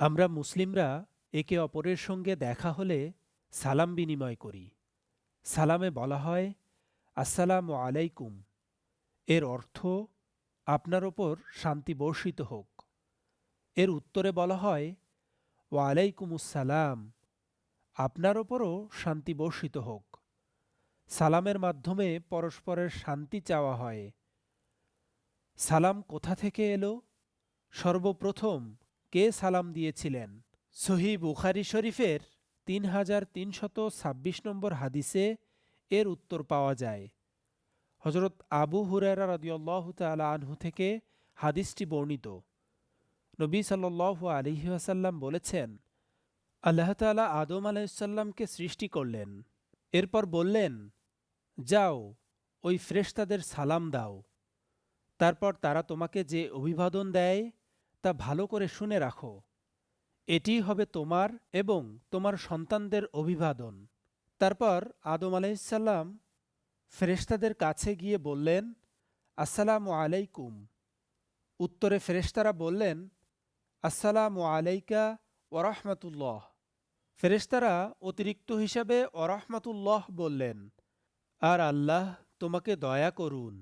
আমরা মুসলিমরা একে অপরের সঙ্গে দেখা হলে সালাম বিনিময় করি। সালামে বলা হয়, আসসালামু আলাইকুম। এর অর্থ, আপনার ওপর শান্তি বর্ষিত হোক। এর উত্তরে বলা হয়, ওয়ালাইকুমুসসালাম। আপনার ওপরও শান্তি বর্ষিত হোক। সালামের মাধ্যমে পরস্পরের শান্তি চাওয়া হয়। সালাম কোথা থেকে এলো? সর্বপ্রথম কে সালাম দিয়েছিলেন? সহি বুখারি শরীফের তিন হাজার তিনশত ছাব্বিশ নম্বর হাদিসে এর উত্তর পাওয়া যায়। হজরত আবু হুরেরা রদিয়াল্লাহ তালা আনহু থেকে হাদিসটি বর্ণিত। নবী সাল্লাহ আলিহাসাল্লাম বলেছেন, আল্লাহ তালা আদম আলাইসাল্লামকে সৃষ্টি করলেন। এরপর বললেন, যাও, ওই ফ্রেশতাদের সালাম দাও। তারপর তারা তোমাকে যে অভিবাদন দেয় তা ভালো করে শুনে রাখো। এটি হবে তোমার এবং তোমার সন্তানদের অভিবাদন। তারপর আদম আলাইসাল্লাম ফেরেশতাদের কাছে গিয়ে বললেন, আসসালামু আলাইকুম। উত্তরে ফেরেশতারা বললেন, আসসালামু আলাইকা ওরহমতুল্লাহ ফেরেশতারা অতিরিক্ত হিসাবে ওরহমতুল্লাহ বললেন, আর আল্লাহ তোমাকে দয়া করুন।